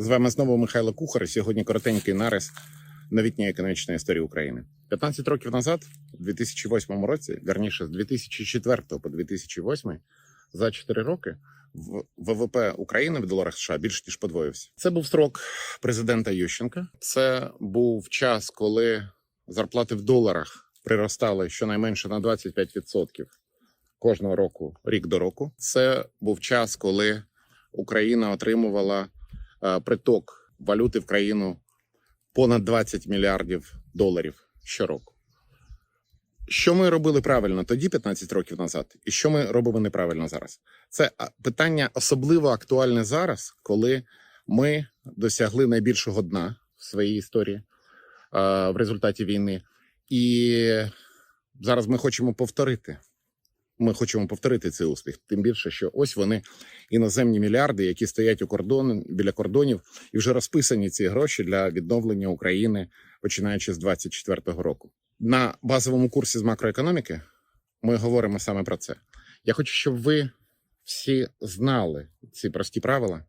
З вами знову Михайло Кухар. Сьогодні коротенький нарис новітньої економічної історії України. 15 років назад, у 2008 році, гарніше з 2004 по 2008, за 4 роки ВВП України в доларах США більш ніж подвоївся. Це був строк президента Ющенка. Це був час, коли зарплати в доларах приростали щонайменше на 25% кожного року, рік до року. Це був час, коли Україна отримувала приток валюти в країну понад 20 мільярдів доларів щороку. Що ми робили правильно тоді, 15 років назад, і що ми робимо неправильно зараз? Це питання особливо актуальне зараз, коли ми досягли найбільшого дна в своїй історії е, в результаті війни. І зараз ми хочемо повторити. Ми хочемо повторити цей успіх. Тим більше, що ось вони іноземні мільярди, які стоять у кордон біля кордонів, і вже розписані ці гроші для відновлення України, починаючи з 24-го року. На базовому курсі з макроекономіки ми говоримо саме про це. Я хочу, щоб ви всі знали ці прості правила,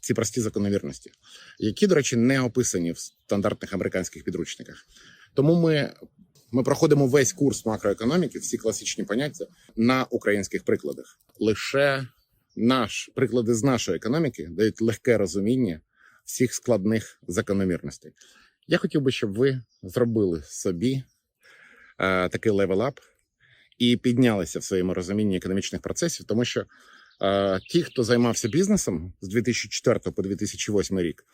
ці прості закономірності, які, до речі, не описані в стандартних американських підручниках. Тому ми, ми проходимо весь курс макроекономіки, всі класичні поняття на українських прикладах. Лише наш приклади з нашої економіки дають легке розуміння всіх складних закономірностей. Я хотів би, щоб ви зробили собі е, такий левел-ап і піднялися в своєму розумінні економічних процесів, тому що е, ті, хто займався бізнесом з 2004 по 2008 рік,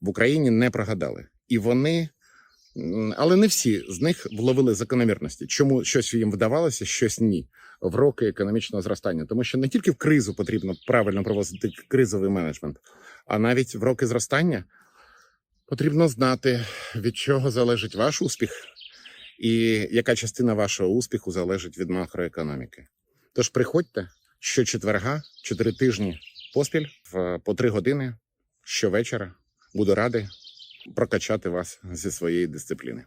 в Україні не прогадали, і вони. Але не всі з них вловили закономірності, чому щось їм вдавалося, щось ні в роки економічного зростання, тому що не тільки в кризу потрібно правильно проводити кризовий менеджмент, а навіть в роки зростання потрібно знати, від чого залежить ваш успіх, і яка частина вашого успіху залежить від макроекономіки. Тож приходьте щочетверга, чотири тижні поспіль по три години щовечора. Буду радий прокачати вас зі своєї дисципліни.